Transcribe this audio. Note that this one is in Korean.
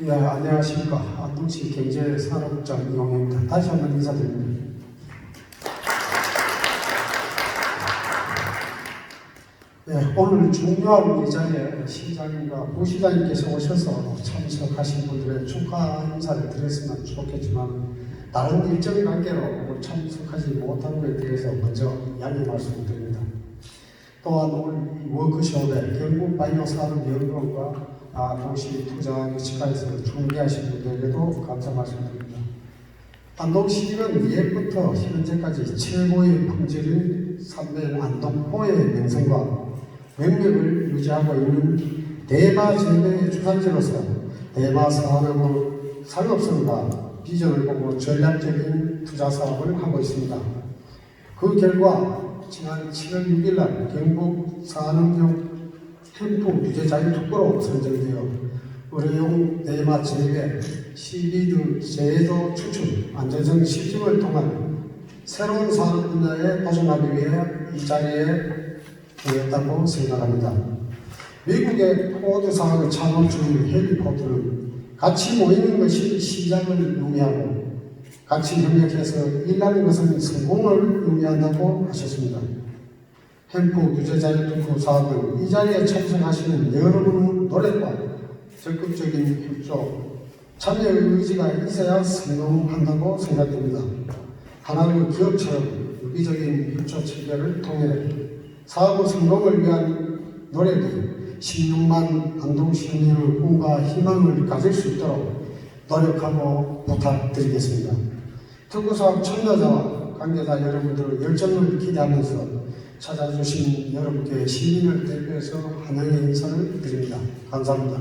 예, 안녕하십니까. 안동시 경제산업장 이용입니다. 다시 한번 인사드립니다. 예, 오늘 중요한 이 자리에 시장님과 부시장님께서 오셔서 참석하신 분들의 축하 인사를 드렸으면 좋겠지만 다른 일정 관계로 참석하지 못한 것에 대해서 먼저 양해 말씀드립니다. 또한 오늘 이 워크숍에 경북바이오 산업 연구원과 아, 동시 투자 유치과에서 중개하신 분들에게도 감사 말씀드립니다. 안동시는 옛부터 현재까지 최고의 품질인 삼면 안동포의 명성과 명령을 유지하고 있는 대마 재배의 주산지로서 대마 산업의 상업성과 비전을 보고 전략적인 투자 사업을 하고 있습니다. 그 결과 지난 7월 6일 날 경북 산업용 햄프 유제자유 특구로 선정되어 의료용 대마 재배, 시비드 제도 추출, 안전성 실증을 통한 새로운 산업 분야에 도전하기 위해 이 자리에 되었다고 생각합니다. 미국의 포드 사업의 창업주 헬리포트는 같이 모이는 것이 시장을 의미하고 같이 협력해서 일하는 것은 성공을 의미한다고 하셨습니다. 햄프 유제자유 특구 사업은 이 자리에 참석하시는 여러분의 노력과 적극적인 협조, 참여 의지가 있어야 성공한다고 생각됩니다. 하나의 기업처럼 유기적인 협조 체계를 통해 사업 성공을 위한 노력이 16만 안동 시민의 꿈과 희망을 가질 수 있도록 노력하고 부탁드리겠습니다. 특구사업 참여자와 관계자 여러분들의 열정을 기대하면서 찾아주신 여러분께 시민을 대표해서 환영의 인사를 드립니다. 감사합니다.